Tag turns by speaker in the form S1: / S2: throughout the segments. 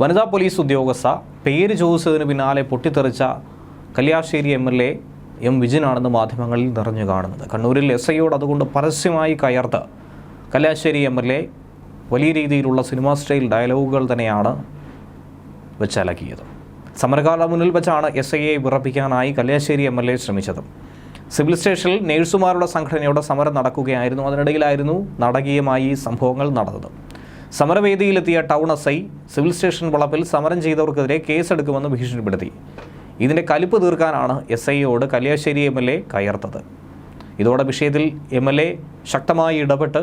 S1: വനിതാ പോലീസ് ഉദ്യോഗസ്ഥ പേര് ചോദിച്ചതിന് പിന്നാലെ പൊട്ടിത്തെറിച്ച Kalliasseri M L A M വിജിനാണെന്ന് മാധ്യമങ്ങളിൽ നിറഞ്ഞു കാണുന്നത്. കണ്ണൂരിൽ എസ് ഐയോട് അതുകൊണ്ട് പരസ്യമായി കയർത്ത് കല്യാശ്ശേരി എം എൽ എ വലിയ രീതിയിലുള്ള സിനിമാ സ്റ്റൈൽ ഡയലോഗുകൾ തന്നെയാണ് വെച്ചലക്കിയത്. സമരകാല മുന്നിൽ വെച്ചാണ് എസ് ഐയെ വിറപ്പിക്കാനായി കല്യാശ്ശേരി എം എൽ എ ശ്രമിച്ചത്. സിവിൽ സ്റ്റേഷനിൽ നേഴ്സുമാരുടെ സംഘടനയുടെ സമരം നടക്കുകയായിരുന്നു. അതിനിടയിലായിരുന്നു നാടകീയമായി സംഭവങ്ങൾ നടന്നത്. സമരവേദിയിലെത്തിയ town S I civil station വളപ്പിൽ സമരം ചെയ്തവർക്കെതിരെ കേസെടുക്കുമെന്ന് ഭീഷണിപ്പെടുത്തി. ഇതിന്റെ കലിപ്പ് തീർക്കാനാണ് എസ് ഐയോട് കല്യാശ്ശേരി എം എൽ എ കയർത്തത്. ഇതോടെ വിഷയത്തിൽ എം എൽ എ ശക്തമായി ഇടപെട്ട്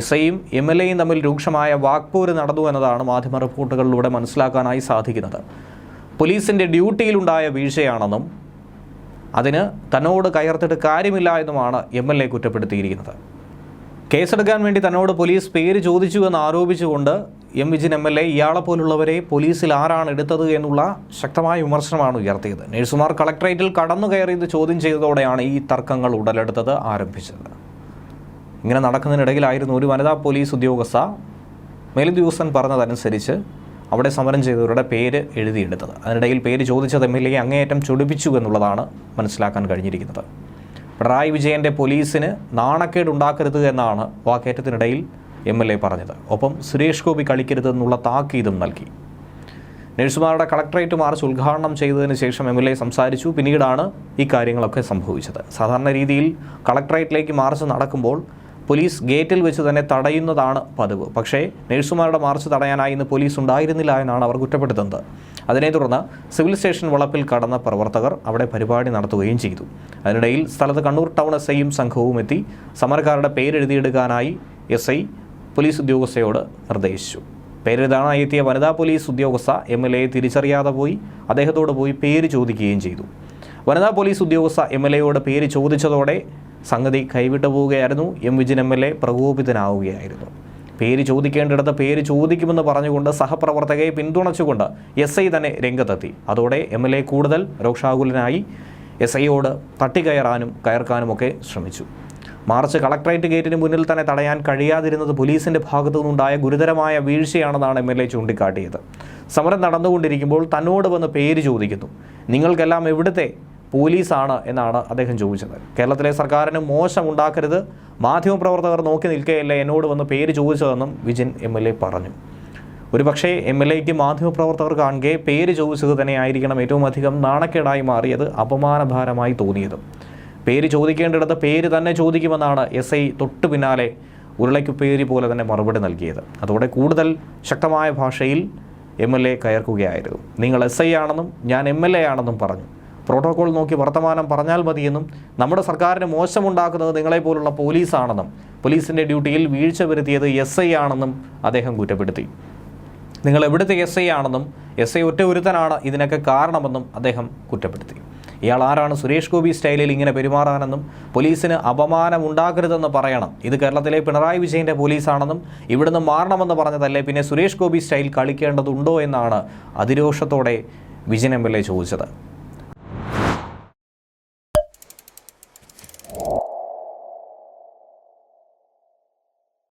S1: എസ് ഐയും എം എൽ എയും തമ്മിൽ രൂക്ഷമായ വാക്പോര് നടന്നു എന്നതാണ് മാധ്യമ റിപ്പോർട്ടുകളിലൂടെ മനസ്സിലാക്കാനായി സാധിക്കുന്നത്. പോലീസിന്റെ ഡ്യൂട്ടിയിലുണ്ടായ വീഴ്ചയാണെന്നും അതിന് തന്നോട് കയർത്തിട്ട് കാര്യമില്ല എന്നുമാണ് എം എൽ എ കുറ്റപ്പെടുത്തിയിരിക്കുന്നത്. കേസെടുക്കാൻ വേണ്ടി തന്നോട് പോലീസ് പേര് ചോദിച്ചു എന്ന് ആരോപിച്ചുകൊണ്ട് M Vijin M L A ഇയാളെ പോലുള്ളവരെ പോലീസിൽ ആരാണ് എടുത്തത് എന്നുള്ള ശക്തമായ വിമർശനമാണ് ഉയർത്തിയത്. നഴ്സുമാർ കളക്ടറേറ്റിൽ കടന്നു കയറി കയറിയത് ചോദ്യം ചെയ്തതോടെയാണ് ഈ തർക്കങ്ങൾ ഉടലെടുത്തത് ആരംഭിച്ചത്. ഇങ്ങനെ നടക്കുന്നതിനിടയിലായിരുന്നു ഒരു വനിതാ പോലീസ് ഉദ്യോഗസ്ഥ മേലുദ്യോഗസ്ഥൻ പറഞ്ഞതനുസരിച്ച് അവിടെ സമരം ചെയ്തവരുടെ പേര് എഴുതിയെടുത്തത്. അതിനിടയിൽ പേര് ചോദിച്ചത് എം എൽ എ അങ്ങേയറ്റം ചൊടിപ്പിച്ചു എന്നുള്ളതാണ് മനസ്സിലാക്കാൻ കഴിഞ്ഞിരിക്കുന്നത്. പിണറായി വിജയന്റെ പോലീസിന് നാണക്കേട് ഉണ്ടാക്കരുത് എന്നാണ് വാക്കേറ്റത്തിനിടയിൽ എം എൽ എ പറഞ്ഞത്. ഒപ്പം സുരേഷ് ഗോപി കളിക്കരുതെന്നുള്ള താക്കീതും നൽകി. നഴ്സുമാരുടെ കളക്ടറേറ്റ് മാർച്ച് ഉദ്ഘാടനം ചെയ്തതിന് ശേഷം എം എൽ എ സംസാരിച്ചു. പിന്നീടാണ് ഈ കാര്യങ്ങളൊക്കെ സംഭവിച്ചത്. സാധാരണ രീതിയിൽ കളക്ടറേറ്റിലേക്ക് മാർച്ച് നടക്കുമ്പോൾ പോലീസ് ഗേറ്റിൽ വെച്ച് തന്നെ തടയുന്നതാണ് പതിവ്. പക്ഷേ നഴ്സുമാരുടെ മാർച്ച് തടയാനായി ഇന്ന് പോലീസ് ഉണ്ടായിരുന്നില്ല എന്നാണ് അവർ കുറ്റപ്പെടുത്തുന്നത്. അതിനെ തുടർന്ന് സിവിൽ സ്റ്റേഷൻ വളപ്പിൽ കടന്ന പ്രവർത്തകർ അവിടെ പരിപാടി നടത്തുകയും ചെയ്തു. അതിനിടയിൽ സ്ഥലത്ത് കണ്ണൂർ ടൗൺ എസ് ഐയും സംഘവും എത്തി സമരക്കാരുടെ പേരെഴുതിയെടുക്കാനായി എസ് ഐ പോലീസ് ഉദ്യോഗസ്ഥയോട് നിർദ്ദേശിച്ചു. പേരെഴുതാനായി എത്തിയ വനിതാ പോലീസ് ഉദ്യോഗസ്ഥ എം എൽ എയെ തിരിച്ചറിയാതെ പോയി അദ്ദേഹത്തോട് പോയി പേര് ചോദിക്കുകയും ചെയ്തു. വനിതാ പോലീസ് ഉദ്യോഗസ്ഥ എം എൽ എയോട് പേര് ചോദിച്ചതോടെ സംഗതി കൈവിട്ടു പോവുകയായിരുന്നു. M Vijin M L A പ്രകോപിതനാവുകയായിരുന്നു. പേര് ചോദിക്കേണ്ടിടത്ത് പേര് ചോദിക്കുമെന്ന് പറഞ്ഞുകൊണ്ട് സഹപ്രവർത്തകയെ പിന്തുണച്ചുകൊണ്ട് എസ് ഐ തന്നെ രംഗത്തെത്തി. അതോടെ എം എൽ എ കൂടുതൽ രോക്ഷാകുലനായി എസ് ഐയോട് തട്ടിക്കയറാനും കയർക്കാനുമൊക്കെ ശ്രമിച്ചു. മാർച്ച് കളക്ടറേറ്റ് ഗേറ്റിന് മുന്നിൽ തന്നെ തടയാൻ കഴിയാതിരുന്നത് പോലീസിന്റെ ഭാഗത്തു നിന്നുണ്ടായ ഗുരുതരമായ വീഴ്ചയാണെന്നാണ് എം എൽ എ ചൂണ്ടിക്കാട്ടിയത്. സമരം നടന്നുകൊണ്ടിരിക്കുമ്പോൾ തന്നോട് വന്ന് പേര് ചോദിക്കുന്നു. നിങ്ങൾക്കെല്ലാം എവിടുത്തെ പോലീസാണ് എന്നാണ് അദ്ദേഹം ചോദിച്ചത്. കേരളത്തിലെ സർക്കാരിന് മോശം ഉണ്ടാക്കരുത് മാധ്യമപ്രവർത്തകർ നോക്കി നിൽക്കുകയല്ല എന്നോട് വന്ന് പേര് ചോദിച്ചതെന്നും വിജിൻ എം പറഞ്ഞു. ഒരു പക്ഷേ എം എൽ എക്ക് മാധ്യമപ്രവർത്തകർ കാണുകയെ പേര് ചോദിച്ചത് തന്നെ ആയിരിക്കണം ഏറ്റവും അധികം നാണക്കേടായി മാറിയത് അപമാനഭാരമായി തോന്നിയതും. പേര് ചോദിക്കേണ്ടിടത്ത് പേര് തന്നെ ചോദിക്കുമെന്നാണ് എസ് ഐ തൊട്ടു പിന്നാലെ ഉരുളയ്ക്കു പേര് പോലെ തന്നെ മറുപടി നൽകിയത്. അതോടെ കൂടുതൽ ശക്തമായ ഭാഷയിൽ എം എൽ എ കയർക്കുകയായിരുന്നു. നിങ്ങൾ എസ് ഐ ആണെന്നും ഞാൻ എം എൽ എ ആണെന്നും പറഞ്ഞു. പ്രോട്ടോകോൾ നോക്കി വർത്തമാനം പറഞ്ഞാൽ മതിയെന്നും നമ്മുടെ സർക്കാരിന് മോശമുണ്ടാക്കുന്നത് നിങ്ങളെപ്പോലുള്ള പോലീസാണെന്നും പോലീസിന്റെ ഡ്യൂട്ടിയിൽ വീഴ്ച വരുത്തിയത് എസ് ഐ ആണെന്നും അദ്ദേഹം കുറ്റപ്പെടുത്തി. നിങ്ങൾ എവിടുത്തെ എസ് ഐ ആണെന്നും എസ് ഐ ഒറ്റ ഒരുത്തനാണ് ഇതിനൊക്കെ കാരണമെന്നും അദ്ദേഹം കുറ്റപ്പെടുത്തി. ഇയാൾ ആരാണ്? സുരേഷ് ഗോപി സ്റ്റൈലിൽ ഇങ്ങനെ പെരുമാറാനെന്നും പോലീസിന് അപമാനം ഉണ്ടാക്കരുതെന്ന് പറയണം. ഇത് കേരളത്തിലെ പിണറായി വിജയന്റെ പോലീസാണെന്നും ഇവിടുന്ന് മാറണമെന്ന് പറഞ്ഞതല്ലേ? പിന്നെ സുരേഷ് ഗോപി സ്റ്റൈൽ കളിക്കേണ്ടതുണ്ടോ എന്നാണ് അതിരോഷത്തോടെ വിജയൻ എം എൽ എ ചോദിച്ചത്.